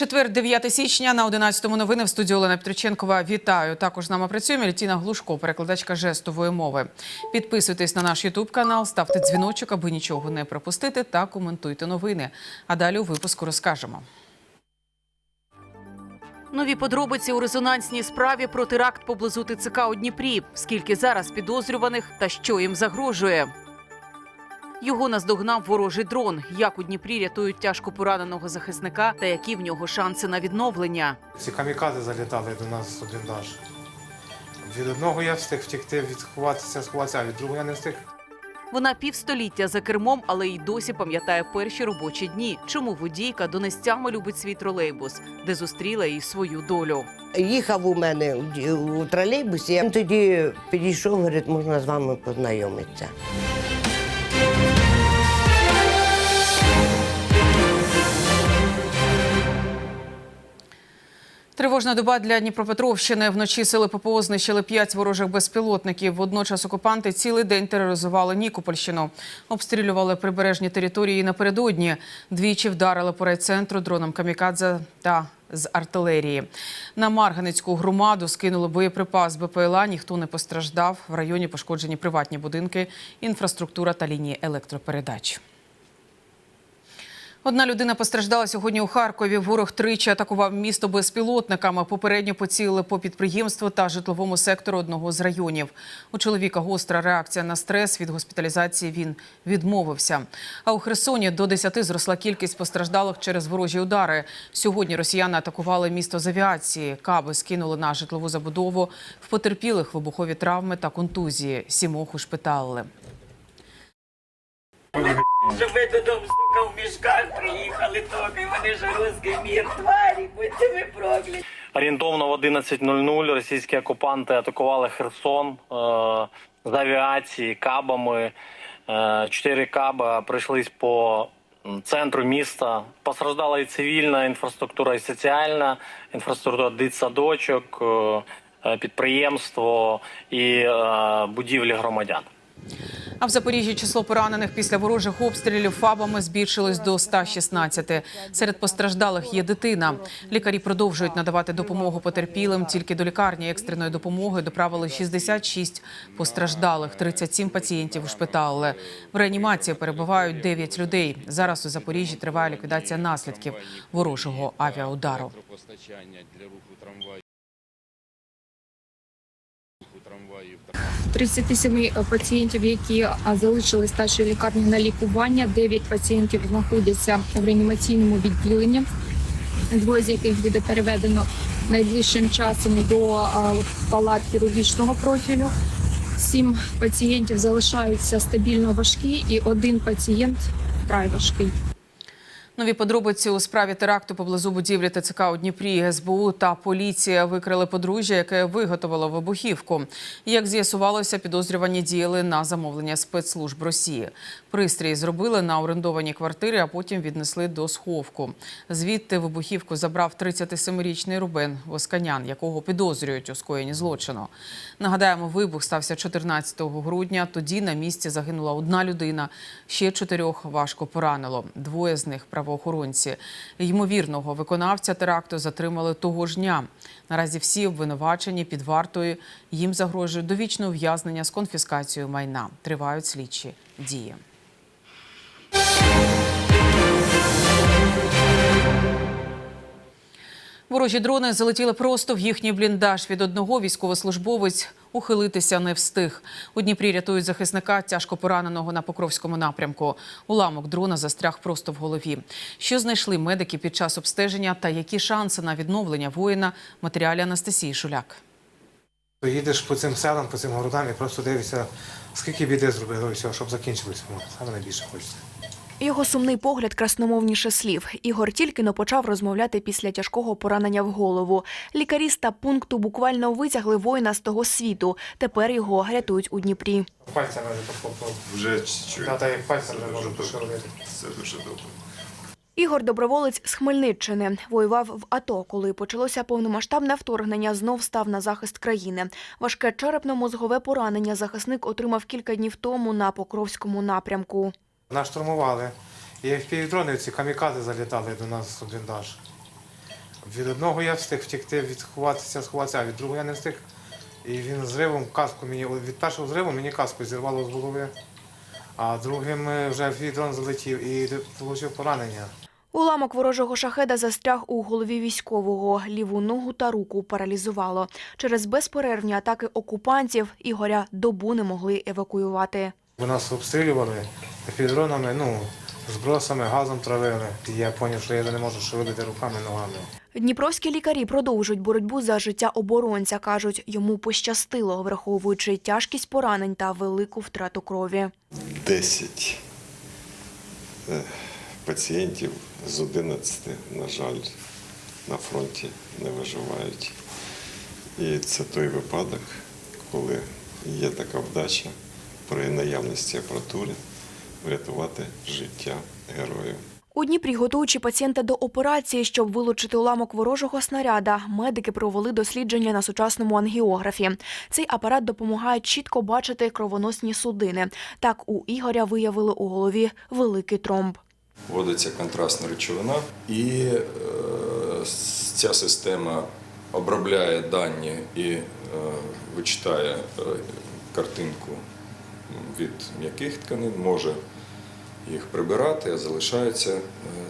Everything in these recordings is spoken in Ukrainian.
Четвер, 9 січня на 11-му новини в студії Олена Петриченкова. Вітаю. Також з нами працює Мілітіна Глушко, перекладачка жестової мови. Підписуйтесь на наш Ютуб канал, ставте дзвіночок, аби нічого не пропустити, та коментуйте новини. А далі у випуску розкажемо. Нові подробиці у резонансній справі про теракт поблизу ТЦК у Дніпрі. Скільки зараз підозрюваних та що їм загрожує? Його наздогнав ворожий дрон. Як у Дніпрі рятують тяжко пораненого захисника та які в нього шанси на відновлення? Всі камікази залітали до нас у бліндаж. Від одного я встиг втекти, відховатися, сховатися, а від другого я не встиг. Вона півстоліття за кермом, але й досі пам'ятає перші робочі дні. Чому водійка донестями любить свій тролейбус, де зустріла і свою долю. Їхав у мене у- тролейбусі. Він тоді підійшов, говорить, можна з вами познайомитися. Тривожна доба для Дніпропетровщини. Вночі сили ППО знищили п'ять ворожих безпілотників. Водночас окупанти цілий день тероризували Нікопольщину. Обстрілювали прибережні території напередодні. Двічі вдарили по райцентру дроном камікадзе та з артилерії. На Марганецьку громаду скинули боєприпас БПЛА. Ніхто не постраждав. В районі пошкоджені приватні будинки, інфраструктура та лінії електропередач. Одна людина постраждала сьогодні у Харкові. Ворог тричі атакував місто безпілотниками. Попередньо поцілили по підприємству та житловому сектору одного з районів. У чоловіка гостра реакція на стрес. Від госпіталізації він відмовився. А у Херсоні до 10 зросла кількість постраждалих через ворожі удари. Сьогодні росіяни атакували місто з авіації. Каби скинули на житлову забудову. В потерпілих вибухові травми та контузії. Сімох ушпиталили. Щоб ви додому, сука, в мішках приїхали, тобі вони ж русський мір, тварі, будьте ви прокляті. Орієнтовно в 11.00 російські окупанти атакували Херсон е, з авіації кабами. Е, Чотири каба пройшлись по центру міста. Постраждала і цивільна інфраструктура, і соціальна інфраструктура, дитсадочок, е, е, підприємство і е, будівлі громадян. А в Запоріжжі число поранених після ворожих обстрілів фабами збільшилось до 116. Серед постраждалих є дитина. Лікарі продовжують надавати допомогу потерпілим. Тільки до лікарні екстреної допомоги доправили 66 постраждалих. 37 пацієнтів ушпиталили. В реанімації перебувають 9 людей. Зараз у Запоріжжі триває ліквідація наслідків ворожого авіаудару. Трамваїв. 37 пацієнтів, які а, залишились в лікарні на лікування. 9 пацієнтів знаходяться в реанімаційному відділенні. Двоє з яких буде переведено найближчим часом до палат хірургічного профілю. Сім пацієнтів залишаються стабільно важкі, і один пацієнт вкрай важкий. Нові подробиці у справі теракту поблизу будівлі ТЦК у Дніпрі. СБУ та поліція викрили подружжя, яке виготовило вибухівку. Як з'ясувалося, підозрювані діяли на замовлення спецслужб Росії. Пристрій зробили на орендованій квартирі, а потім віднесли до сховку. Звідти вибухівку забрав 37-річний Рубен Восканян, якого підозрюють у скоєнні злочину. Нагадаємо, вибух стався 14 грудня. Тоді на місці загинула одна людина, ще чотирьох важко поранило. Двоє з них правоохоронці. Ймовірного виконавця теракту затримали того ж дня. Наразі всі обвинувачені під вартою. Їм загрожує довічне ув'язнення з конфіскацією майна. Тривають слідчі дії. Ворожі дрони залетіли просто в їхній бліндаж. Від одного військовослужбовець ухилитися не встиг. У Дніпрі рятують захисника, тяжко пораненого на Покровському напрямку. Уламок дрона застряг просто в голові. Що знайшли медики під час обстеження та які шанси на відновлення воїна? Матеріалі Анастасії Шуляк. Їдеш по цим селам, по цим городам і просто дивишся, скільки біди зробили, і щоб закінчилося. Ну, Саме найбільше хочеться. Його сумний погляд красномовніше слів. Ігор тільки но почав розмовляти після тяжкого поранення в голову. Лікарі з та пункту буквально витягли воїна з того світу. Тепер його рятують у Дніпрі. Пальцями вже. Вже чуть-чуть. Та, та Це не можу дуже Це дуже добре. Ігор доброволець з Хмельниччини воював в АТО. Коли почалося повномасштабне вторгнення, знов став на захист країни. Важке черепно-мозгове поранення захисник отримав кілька днів тому на Покровському напрямку. Нас штурмували. І в півдрони ці камікази залітали до нас у бліндаж. Від одного я встиг втекти, відховатися, сховатися, а від другого я не встиг. І він зривом каску мені, від першого зриву мені каску зірвало з голови, а другим е, вже в дрон залетів і отримав поранення. Уламок ворожого шахеда застряг у голові військового. Ліву ногу та руку паралізувало. Через безперервні атаки окупантів Ігоря добу не могли евакуювати. Бо нас обстрілювали під дронами, ну, збросами, газом травили. І я зрозумів, що я не можу шевелити руками, ногами. Дніпровські лікарі продовжують боротьбу за життя оборонця. кажуть, йому пощастило, враховуючи тяжкість поранень та велику втрату крові. 10 е, пацієнтів з 11, на жаль, на фронті не виживають. І це той випадок, коли є така вдача при наявності апаратури врятувати життя героїв. У Дніпрі, готуючи пацієнта до операції, щоб вилучити уламок ворожого снаряда, медики провели дослідження на сучасному ангіографі. Цей апарат допомагає чітко бачити кровоносні судини. Так у Ігоря виявили у голові великий тромб. Вводиться контрастна речовина, і е, ця система обробляє дані і е, вичитає е, картинку від м'яких тканин, може їх прибирати, а залишається е,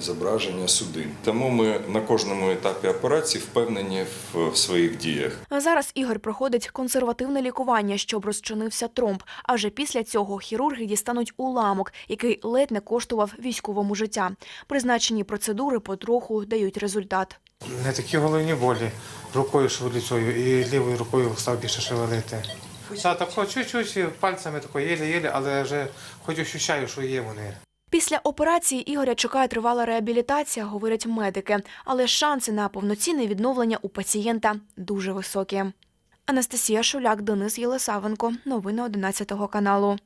зображення судин. Тому ми на кожному етапі операції впевнені в, своїх діях. Зараз Ігор проходить консервативне лікування, щоб розчинився тромб. А вже після цього хірурги дістануть уламок, який ледь не коштував військовому життя. Призначені процедури потроху дають результат. Не такі головні болі рукою шевелицею і лівою рукою став більше шевелити. Та тако чуть-чуть пальцями тако єлі-єлі, але вже хоч ощущаю, що є вони. Після операції Ігоря чекає тривала реабілітація, говорять медики, але шанси на повноцінне відновлення у пацієнта дуже високі. Анастасія Шуляк, Денис Єлисавенко. Новини 11 каналу.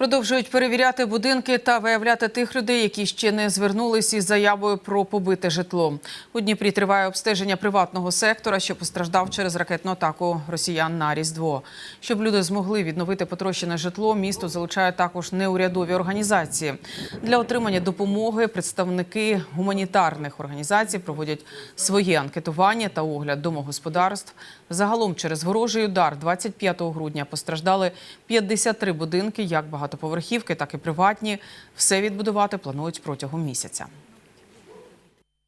Продовжують перевіряти будинки та виявляти тих людей, які ще не звернулись із заявою про побите житло. У Дніпрі триває обстеження приватного сектора, що постраждав через ракетну атаку росіян на Різдво. Щоб люди змогли відновити потрощене житло, місто залучає також неурядові організації. Для отримання допомоги представники гуманітарних організацій проводять своє анкетування та огляд домогосподарств. Загалом через ворожий удар 25 грудня постраждали 53 будинки, як багатоповерхівки, так і приватні. Все відбудувати планують протягом місяця.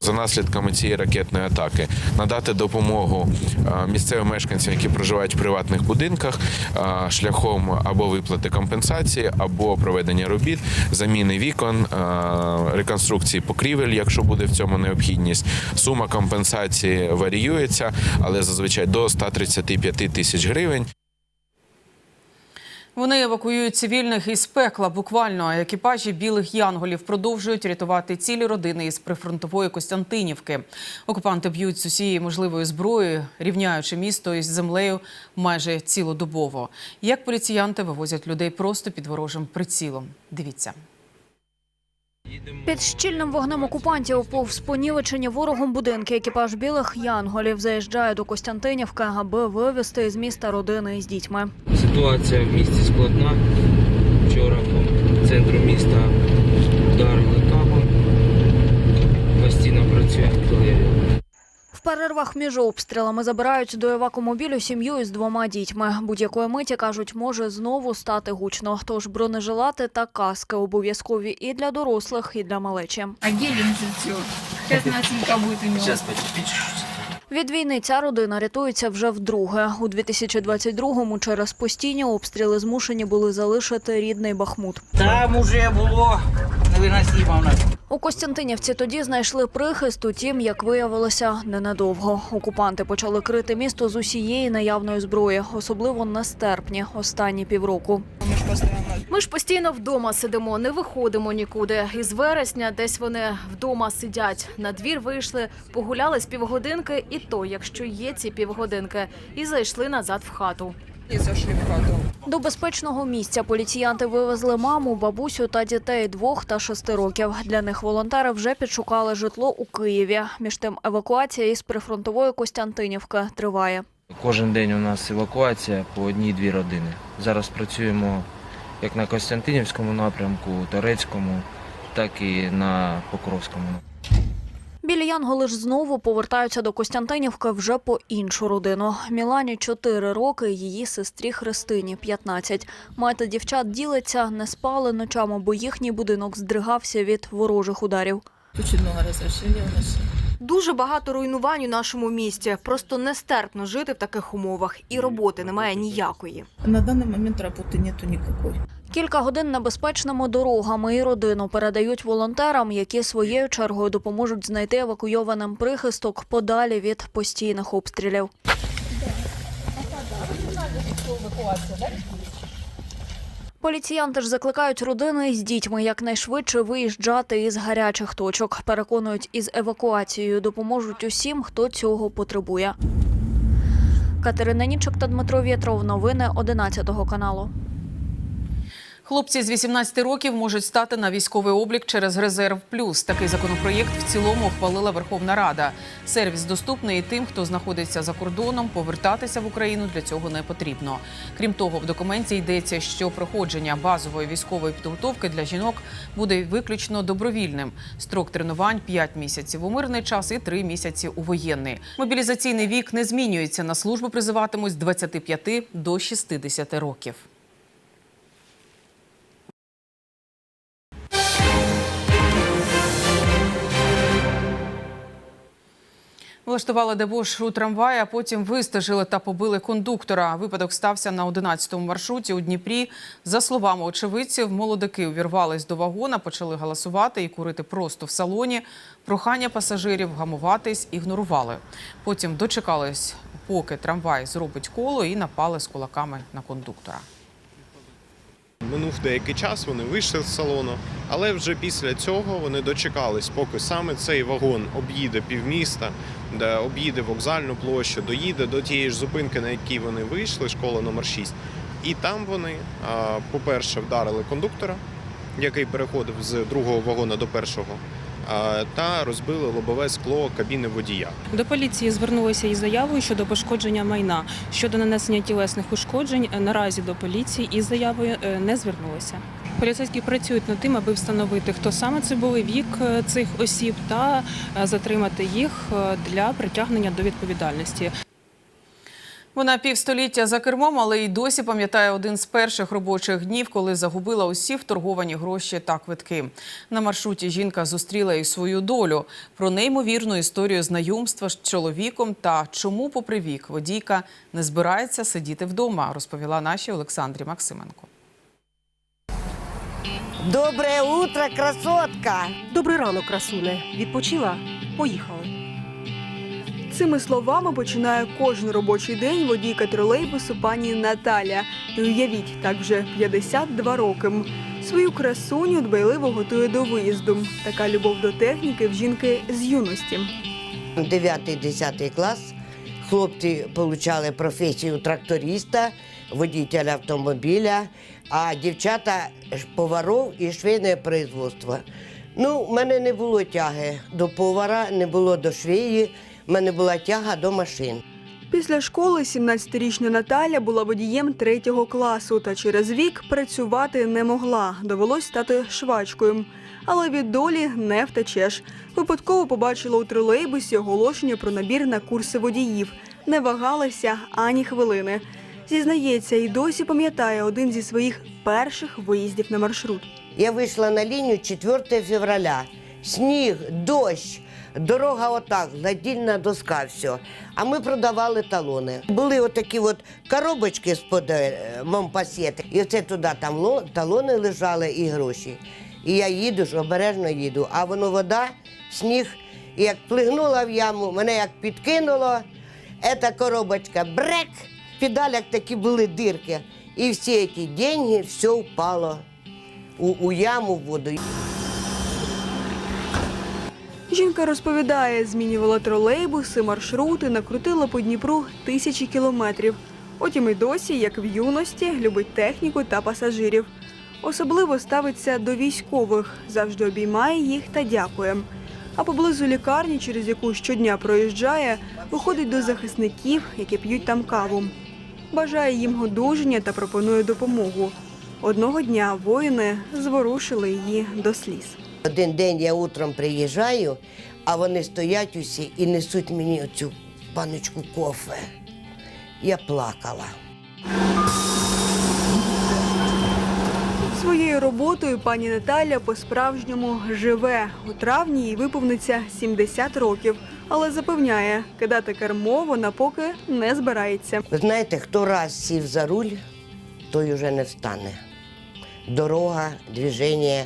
За наслідками цієї ракетної атаки надати допомогу е, місцевим мешканцям, які проживають в приватних будинках, е, шляхом або виплати компенсації, або проведення робіт, заміни вікон, е, реконструкції покрівель, якщо буде в цьому необхідність. Сума компенсації варіюється, але зазвичай до 135 тисяч гривень. Вони евакуюють цивільних із пекла. Буквально екіпажі білих янголів продовжують рятувати цілі родини із прифронтової Костянтинівки. Окупанти б'ють з усієї можливої зброї, рівняючи місто із землею майже цілодобово. Як поліціянти вивозять людей просто під ворожим прицілом? Дивіться. Під щільним вогнем окупантів повз понівечені ворогом будинки екіпаж білих янголів заїжджає до Костянтинівки, аби вивезти з міста родини із дітьми. Ситуація в місті складна. Вчора по центру міста вдарили кабом. Постійно працює артилерія. В перервах між обстрілами забирають до евакомобілю сім'ю із двома дітьми. Будь-якої миті кажуть, може знову стати гучно. Тож бронежилати та каски обов'язкові і для дорослих, і для малечі. А Настенька будет у него. Зараз. Від війни ця родина рятується вже вдруге. У 2022-му через постійні обстріли змушені були залишити рідний Бахмут. Там уже було невиносимо в. У Костянтинівці тоді знайшли прихист, утім, як виявилося, ненадовго. Окупанти почали крити місто з усієї наявної зброї, особливо нестерпні останні півроку. Ми ж постійно вдома сидимо, не виходимо нікуди. Із вересня десь вони вдома сидять. На двір вийшли, погуляли з півгодинки, і то, якщо є ці півгодинки, і зайшли назад в хату. До безпечного місця поліціянти вивезли маму, бабусю та дітей двох та шести років. Для них волонтери вже підшукали житло у Києві. Між тим евакуація із прифронтової Костянтинівки триває. Кожен день у нас евакуація по одній-дві родини. Зараз працюємо як на Костянтинівському напрямку, Торецькому, так і на Покровському. Білі Янголи ж знову повертаються до Костянтинівки вже по іншу родину. Мілані 4 роки, її сестрі Христині 15. Мати дівчат ділиться, не спали ночами, бо їхній будинок здригався від ворожих ударів. Очень много разрушений у нас. Дуже багато руйнувань у нашому місті. Просто нестерпно жити в таких умовах, і роботи немає ніякої. На данный момент работы нету никакой. Кілька годин небезпечними дорогами і родину передають волонтерам, які своєю чергою допоможуть знайти евакуйованим прихисток подалі від постійних обстрілів. Поліціянти ж закликають родини з дітьми якнайшвидше виїжджати із гарячих точок. Переконують, із евакуацією допоможуть усім, хто цього потребує. Катерина Нічок та Дмитро Вєтров. Новини 11 каналу. Хлопці з 18 років можуть стати на військовий облік через резерв плюс. Такий законопроєкт в цілому ухвалила Верховна Рада. Сервіс доступний і тим, хто знаходиться за кордоном. Повертатися в Україну для цього не потрібно. Крім того, в документі йдеться, що проходження базової військової підготовки для жінок буде виключно добровільним. Строк тренувань 5 місяців у мирний час і 3 місяці у воєнний. Мобілізаційний вік не змінюється. На службу призиватимуть з 25 до 60 років. Влаштували дебош у трамваї, а потім вистежили та побили кондуктора. Випадок стався на 11-му маршруті у Дніпрі. За словами очевидців, молодики увірвались до вагона, почали галасувати і курити просто в салоні. Прохання пасажирів гамуватись ігнорували. Потім дочекались, поки трамвай зробить коло, і напали з кулаками на кондуктора. Минув деякий час, вони вийшли з салону, але вже після цього вони дочекались, поки саме цей вагон об'їде півміста, де об'їде вокзальну площу, доїде до тієї ж зупинки, на якій вони вийшли, школа номер 6. І там вони, по-перше, вдарили кондуктора, який переходив з другого вагона до першого, та розбили лобове скло кабіни водія. До поліції звернулися із заявою щодо пошкодження майна. Щодо нанесення тілесних ушкоджень, наразі до поліції із заявою е, не звернулися. Поліцейські працюють над тим, аби встановити, хто саме це були, вік е, цих осіб та е, затримати їх для притягнення до відповідальності. Вона півстоліття за кермом, але й досі пам'ятає один з перших робочих днів, коли загубила усі вторговані гроші та квитки. На маршруті жінка зустріла і свою долю. Про неймовірну історію знайомства з чоловіком та чому, попри вік, водійка не збирається сидіти вдома, розповіла нашій Олександрі Максименко. Добре утро, красотка! Добрий ранок, красуне. Відпочила? Поїхали. Цими словами починає кожен робочий день водійка тролейбусу пані Наталя. І уявіть, так вже 52 роки. Свою красуню дбайливо готує до виїзду. Така любов до техніки в жінки з юності. 9-10 клас. Хлопці отримали професію тракториста, водителя автомобіля, а дівчата поваров і швейне производство. Ну, в мене не було тяги до повара, не було до швеї, в мене була тяга до машин. Після школи 17-річна Наталя була водієм третього класу та через вік працювати не могла. Довелось стати швачкою. Але від долі не втечеш. Випадково побачила у тролейбусі оголошення про набір на курси водіїв. Не вагалася ані хвилини. Зізнається, і досі пам'ятає один зі своїх перших виїздів на маршрут. Я вийшла на лінію 4 февраля. Сніг, дощ, дорога отак, гладільна доска, все. А ми продавали талони. Були отакі от коробочки з-под е. І оце туди там ло- талони лежали і гроші. І я їду ж, обережно їду. А воно вода, сніг. І як плигнула в яму, мене як підкинуло, ета коробочка брек, педалях такі були дирки. І всі ці деньги, все впало у, у яму в воду. Жінка розповідає, змінювала тролейбуси, маршрути, накрутила по Дніпру тисячі кілометрів. Потім і досі, як в юності, любить техніку та пасажирів. Особливо ставиться до військових, завжди обіймає їх та дякує. А поблизу лікарні, через яку щодня проїжджає, виходить до захисників, які п'ють там каву. Бажає їм одужання та пропонує допомогу. Одного дня воїни зворушили її до сліз. Один день я утром приїжджаю, А вони стоять усі і несуть мені оцю баночку кофе. Я плакала. Своєю роботою пані Наталя по-справжньому живе. У травні їй виповниться 70 років, але запевняє, кидати кермо вона поки не збирається. Ви знаєте, хто раз сів за руль, той уже не встане. Дорога, движення,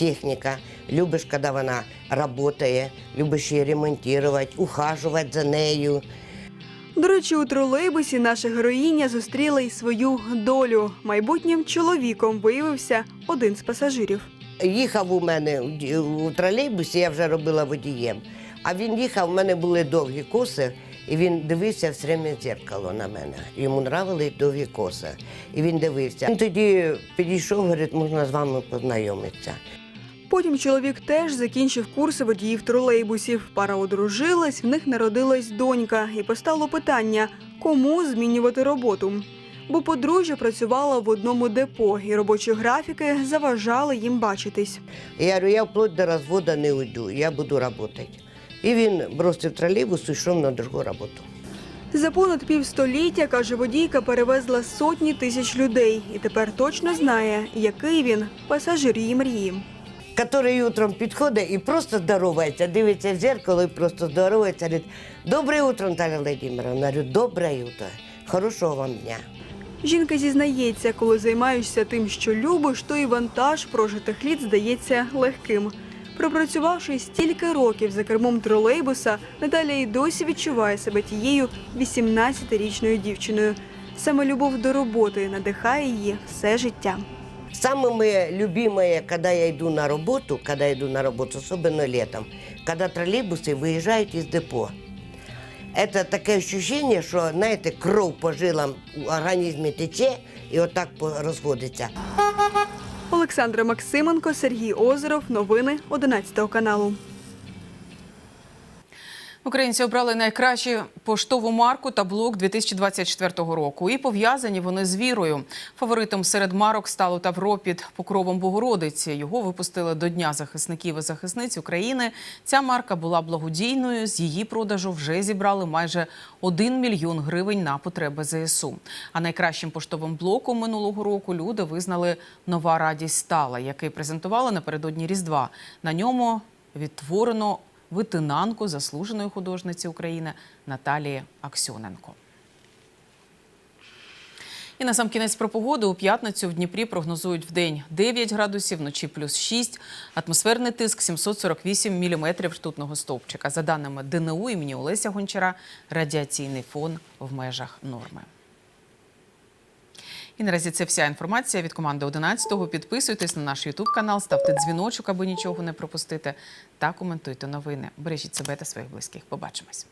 техніка. Любиш, коли вона працює, любиш її ремонтувати, ухажувати за нею. До речі, у тролейбусі наша героїня зустріла й свою долю. Майбутнім чоловіком виявився один з пасажирів. Їхав у мене у тролейбусі, я вже робила водієм. А він їхав, у мене були довгі коси, і він дивився все время в дзеркало на мене. Йому нравились довгі коси. І він дивився. Він тоді підійшов, говорить, можна з вами познайомитися. Потім чоловік теж закінчив курси водіїв тролейбусів. Пара одружилась, в них народилась донька, і постало питання, кому змінювати роботу. Бо подружжя працювала в одному депо, і робочі графіки заважали їм бачитись. Я говорю, я вплоть до розводу не уйду, я буду працювати. І він бросив тролейбус і йшов на другу роботу. За понад півстоліття, каже водійка, перевезла сотні тисяч людей і тепер точно знає, який він пасажир її мрії. Который утром підходить і просто здоровається, дивиться в зеркало і просто здоровається. Говорить, добре утро, Наталя Владимировна. Говорю, добре утро. Хорошого вам дня. Жінка зізнається, коли займаєшся тим, що любиш, то і вантаж прожитих літ здається легким. Пропрацювавши стільки років за кермом тролейбуса, Наталя і досі відчуває себе тією 18-річною дівчиною. Саме любов до роботи надихає її все життя. Самое любимое, когда я иду на работу, когда я иду на работу, особенно летом, когда троллейбусы выезжают из депо. Это такое ощущение, что, знаете, кров по жилам в організмі тече і отак розходиться. Олександра Максименко, Сергій Озеров. Новини 11 каналу. Українці обрали найкращу поштову марку та блок 2024 року. І пов'язані вони з вірою. Фаворитом серед марок стало Тавро під покровом Богородиці. Його випустили до Дня захисників і захисниць України. Ця марка була благодійною. З її продажу вже зібрали майже 1 мільйон гривень на потреби ЗСУ. А найкращим поштовим блоком минулого року люди визнали нова радість стала, який презентували напередодні Різдва. На ньому відтворено витинанку заслуженої художниці України Наталії Аксьоненко. І на сам кінець про погоду у п'ятницю в Дніпрі прогнозують в день 9 градусів, вночі плюс 6, атмосферний тиск 748 міліметрів ртутного стовпчика. За даними ДНУ імені Олеся Гончара, радіаційний фон в межах норми. І наразі це вся інформація від команди 11-го. Підписуйтесь на наш Ютуб канал, ставте дзвіночок, аби нічого не пропустити. Та коментуйте новини. Бережіть себе та своїх близьких. Побачимось.